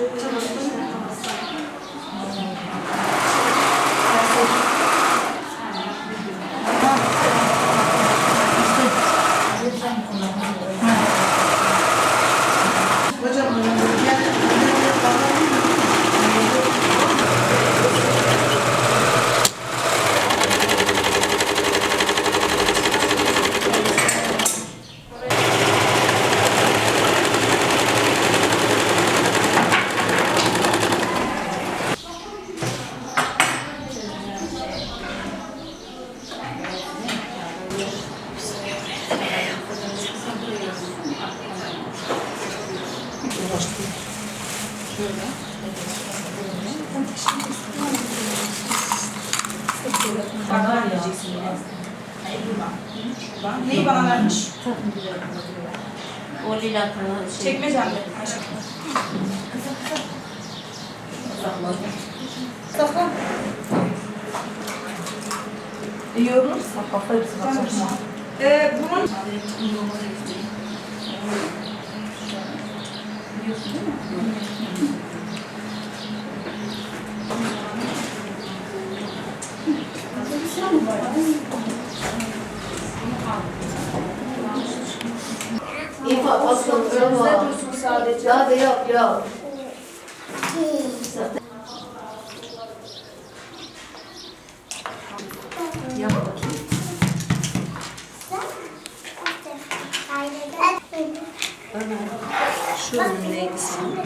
这个 Bana vereceksin Neyi bana vermiş? O lila kanalı şey. Çekmecemde. Aşkım. Saklan. İyi olursa kafa hepsine sokma. Ee, bunun Var. sadece. Ya da yok yok. Yap bakayım. Ömer. Şu neydi senin?